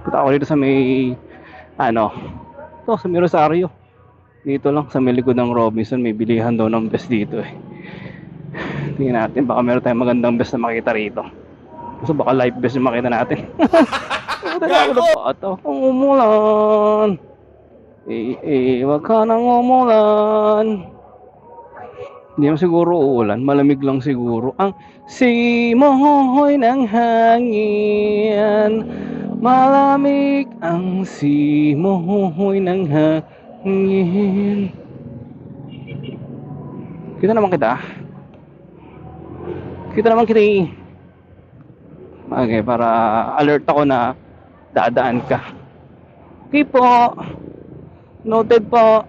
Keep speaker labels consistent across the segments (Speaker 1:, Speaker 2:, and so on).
Speaker 1: Punta ako dito sa may, ano, ito sa may Rosario. Dito lang sa may likod ng Robinson, may bilihan daw ng best dito eh. Tingnan natin, baka meron tayong magandang best na makita rito. So baka live best yung makita natin. Gago! Ito, ang umulan. Eh, eh, wag ka nang umulan. Hindi mo siguro uulan, malamig lang siguro. Ang simoy ng hangin, malamig ang simoy ng hangin. Kita naman kita. Kita naman kita eh. Okay, para alert ako na dadaan ka. Okay po. Noted po.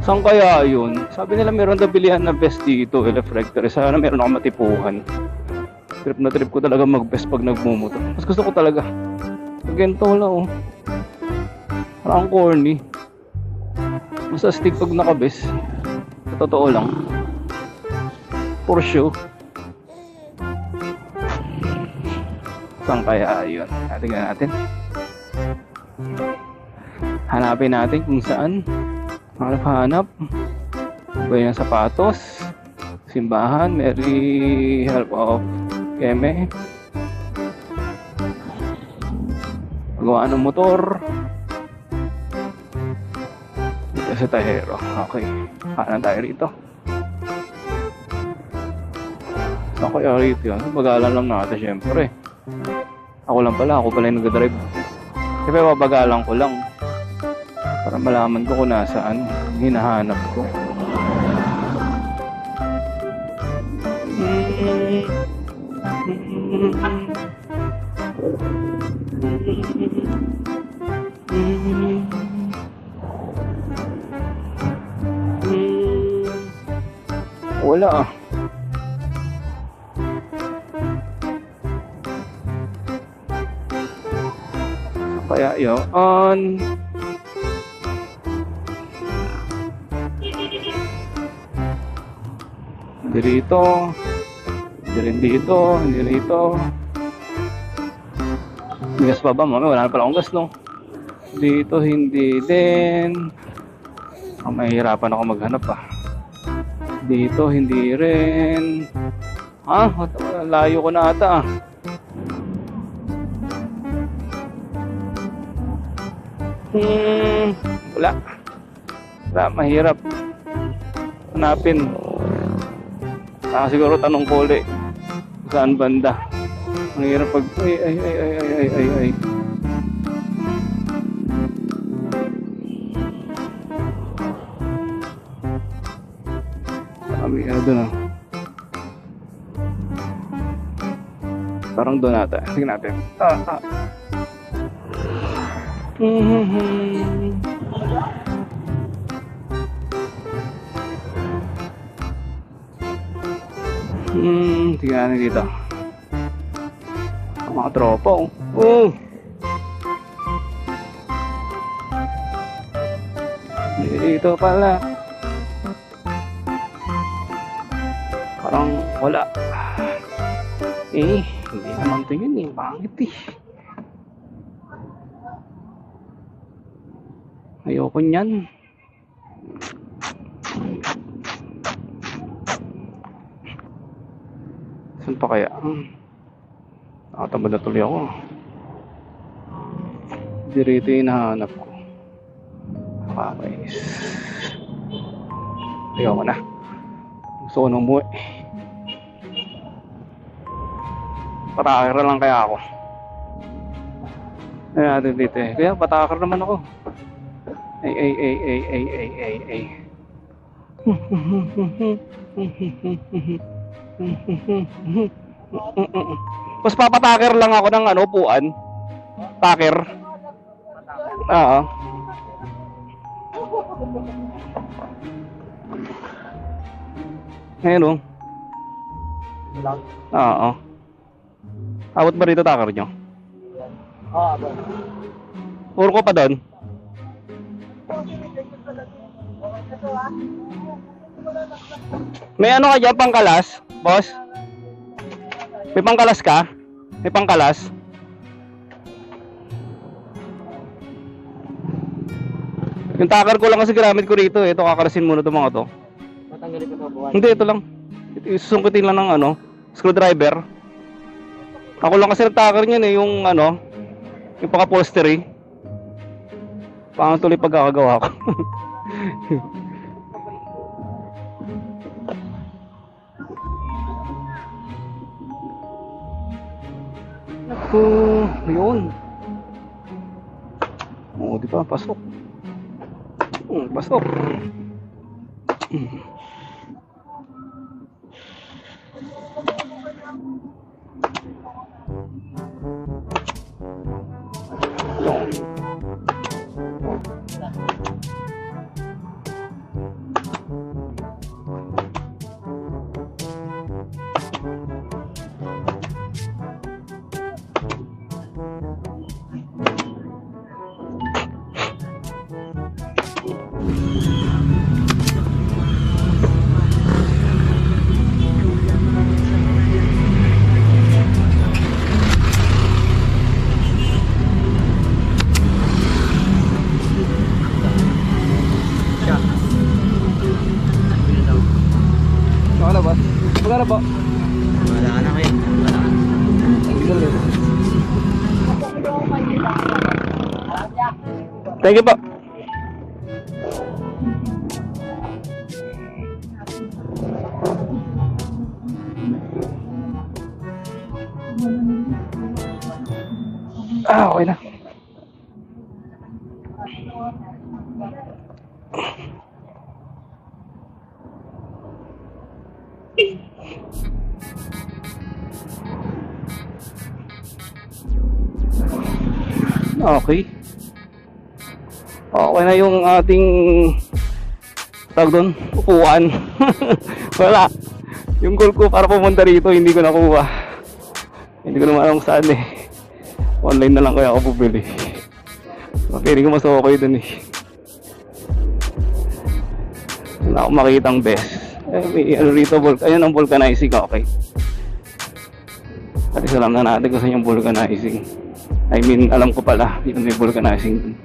Speaker 1: Saan kaya yun? Sabi nila meron na bilihan na best dito, reflector. Sana meron ako matipuhan. Trip na trip ko talaga mag-best pag nagmumoto. Mas gusto ko talaga. Ganito wala oh. Parang corny. Mas astig pag nakabes. Sa totoo lang. For sure. Saan kaya yun? Tingnan natin. Hanapin natin kung saan. Hanap-hanap. Ba yung sapatos? Simbahan? Mary Help of Keme? Gawa ng motor? Dito sa Tahero. Okay. Hanan tayo rito. Saan kaya rito yun? Bagalan lang natin syempre. Ako lang pala, ako pala yung nag-drive. Siyempre, babagalan ko lang. Para malaman ko kung nasaan hinahanap ko. Wala ah. Kaya yun. Hindi rito. Hindi rin dito. Hindi rito. May gas pa ba? Mami, wala na pala akong gas, no? Dito, hindi din. Ang mahihirapan ako maghanap, ah. Dito, hindi rin. Ah, layo ko na ata, ah. Hmm, wala. Wala, mahirap. Hanapin. Ah, siguro tanong ko ulit. Saan banda? Ang hirap pag... Ay, ay, ay, ay, ay, ay, ay, ay. Kami, ano doon ah. Parang doon ata. Sige natin. Ah, ah. Mhm. Hmm, tingnan natin dito. Mga tropa, oh. Oh! Dito pala. Parang wala. Eh, hindi naman to yun eh. Pangit eh. Ayoko niyan. Pa kaya? Hmm. Nakatamad na tuloy ako. Hindi rito yung hinahanap ko. Nakakainis. Ayoko na. Gusto ko nang umuwi. Patakira lang kaya ako. Ay, natin dito eh. Kaya patakir naman ako. Ay, ay, ay, ay, ay, ay, ay, ay. Mas papatakir lang ako ng ano, upuan. Takir. Oo. Ngayon oh. Oo. Abot ba rito takir nyo?
Speaker 2: Oo, abo.
Speaker 1: Puro ko pa doon. May ano ka dyan, pangkalas? Boss? May pangkalas ka? May pangkalas? Yung takar ko lang kasi gamit ko rito. Eh. Ito, kakarasin muna itong mga to.
Speaker 2: Matanggalin ko sa buwan.
Speaker 1: Hindi, ito lang. Susungkitin lang ng ano, screwdriver. Ako lang kasi nagtakar niyan eh, yung ano, yung paka-postery. Paano tuloy pagkakagawa ko? Naku, yun. Oo, di ba? Pasok. Hmm, pasok. Wala
Speaker 2: ka na kayo. Wala ka.
Speaker 1: Thank you po. Ah, okay na. Okay. Okay na yung ating tawag doon, upuan. Wala. Yung goal ko para pumunta rito, hindi ko nakuha. Hindi ko naman alam saan eh. Online na lang kaya ako bumili. Feeling ko mas okay dun eh. Wala akong makitang best. Eh, may ano rito, ayun ang vulcanizing, okay. At isa alam na natin saan yung vulcanizing. I mean, alam ko pala, yun may vulcanizing.